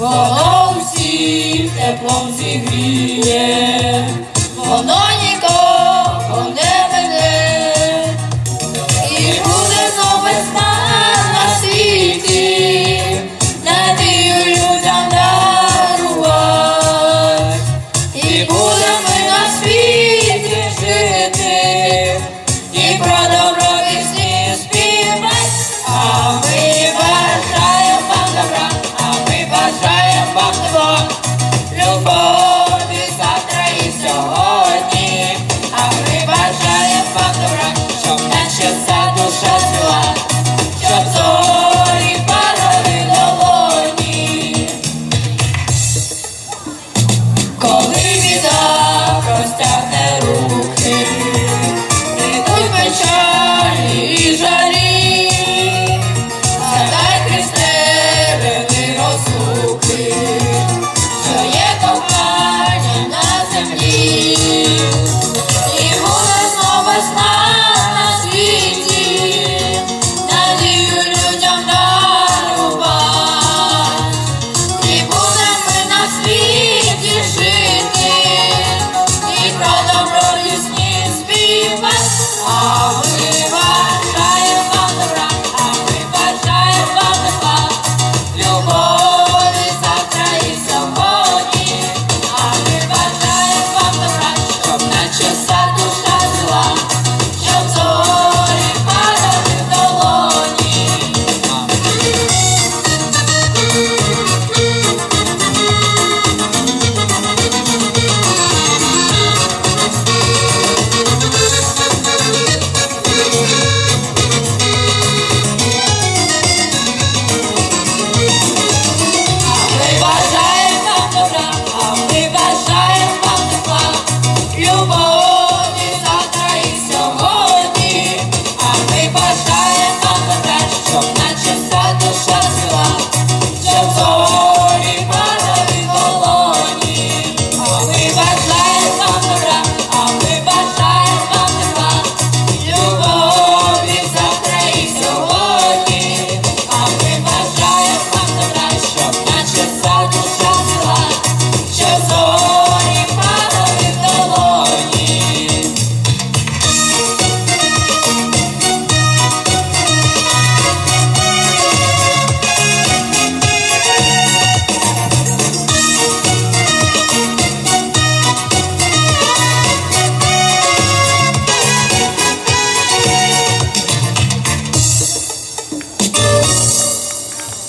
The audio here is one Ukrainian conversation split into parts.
воно всіх теплом зігріє, воно нікого не мене, і буде знов весна на світі, надію людям дарувати, і буде.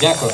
Дякую.